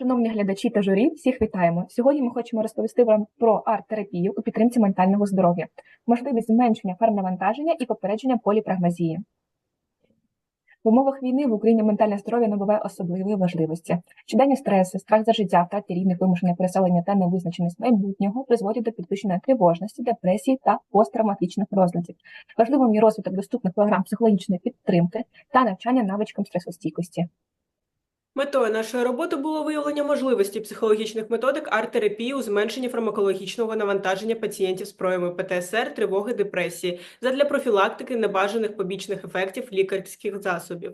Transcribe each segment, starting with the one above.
Шановні глядачі та журі, всіх вітаємо. Сьогодні ми хочемо розповісти вам про арт-терапію у підтримці ментального здоров'я, можливість зменшення фармнавантаження і попередження поліпрагмазії. В умовах війни в Україні ментальне здоров'я набуває особливої важливості. Щоденні стреси, страх за життя, втрати рівних вимушене переселення та невизначеність майбутнього призводять до підвищеної тривожності, депресії та посттравматичних розладів. Важливим є розвиток доступних програм психологічної підтримки та навчання навичкам стресостійкості. Метою нашої роботи було виявлення можливості психологічних методик арт-терапії у зменшенні фармакологічного навантаження пацієнтів з проявами ПТСР, тривоги, депресії задля профілактики небажаних побічних ефектів лікарських засобів.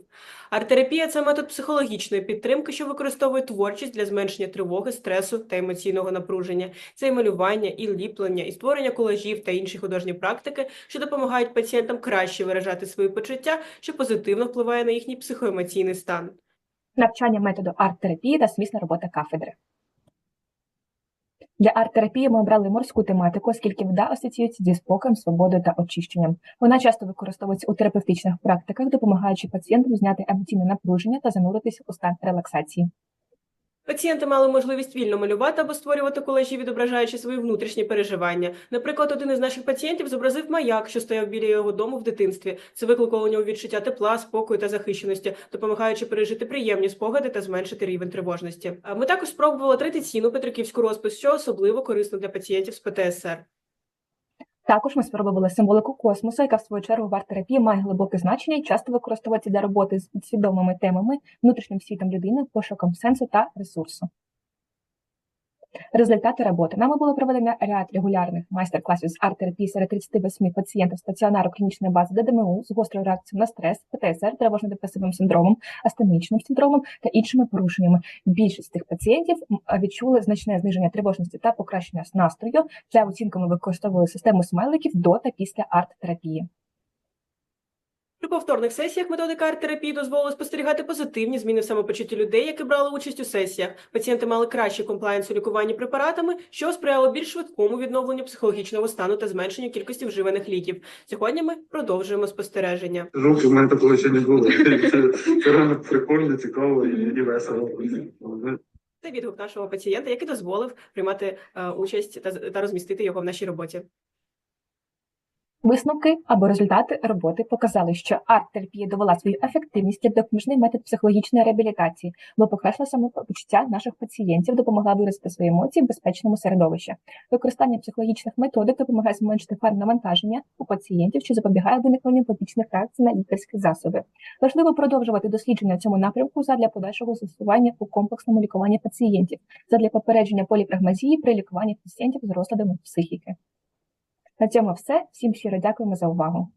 Арт-терапія – це метод психологічної підтримки, що використовує творчість для зменшення тривоги, стресу та емоційного напруження. Це і малювання, і ліплення, і створення колажів та інші художні практики, що допомагають пацієнтам краще виражати свої почуття, що позитивно впливає на їхній психоемоційний стан. Навчання методу арт-терапії та сумісна робота кафедри. Для арт-терапії ми обрали морську тематику, оскільки вода асоціюється зі спокоєм, свободою та очищенням. Вона часто використовується у терапевтичних практиках, допомагаючи пацієнтам зняти емоційне напруження та зануритися у стан релаксації. Пацієнти мали можливість вільно малювати або створювати колежі, відображаючи свої внутрішні переживання. Наприклад, один із наших пацієнтів зобразив маяк, що стояв біля його дому в дитинстві. Це викликало у нього відчуття тепла, спокою та захищеності, допомагаючи пережити приємні спогади та зменшити рівень тривожності. Ми також спробували традиційну петриківську розпис, що особливо корисно для пацієнтів з ПТСР. Також ми спробували символику космоса, яка в свою чергу в арт-терапії має глибоке значення і часто використовується для роботи з свідомими темами, внутрішнім світом людини, пошуком сенсу та ресурсу. Результати роботи. Нами було проведено ряд регулярних майстер-класів з арт-терапії серед 38 пацієнтів стаціонару клінічної бази ДДМУ з гострою реакцією на стрес, ПТСР, тривожно-депресивним синдромом, астенічним синдромом та іншими порушеннями. Більшість цих пацієнтів відчули значне зниження тривожності та покращення настрою. Для оцінки ми використовували систему смайликів до та після арт-терапії. При повторних сесіях методика арт-терапії дозволила спостерігати позитивні зміни в самопочутті людей, які брали участь у сесіях. Пацієнти мали кращий комплаєнс у лікуванні препаратами, що сприяло більш швидкому відновленню психологічного стану та зменшенню кількості вживаних ліків. Сьогодні ми продовжуємо спостереження. Руки в мене такого ще не було. Це, реально прикольно, цікаво і, весело. Це відгук нашого пацієнта, який дозволив приймати е, участь та розмістити його в нашій роботі. Висновки або результати роботи показали, що арт-терапія довела свою ефективність як допоміжний метод психологічної реабілітації, бо покращила самопочуття наших пацієнтів, допомогла виразити свої емоції в безпечному середовищі. Використання психологічних методик допомагає зменшити навантаження у пацієнтів, що запобігає виникненню побічних реакцій на лікарські засоби. Важливо продовжувати дослідження цьому напрямку задля подальшого застосування у комплексному лікуванні пацієнтів, задля попередження поліпрагмазії при лікуванні пацієнтів з розладами психіки. На цьому все. Всім щиро дякуємо за увагу.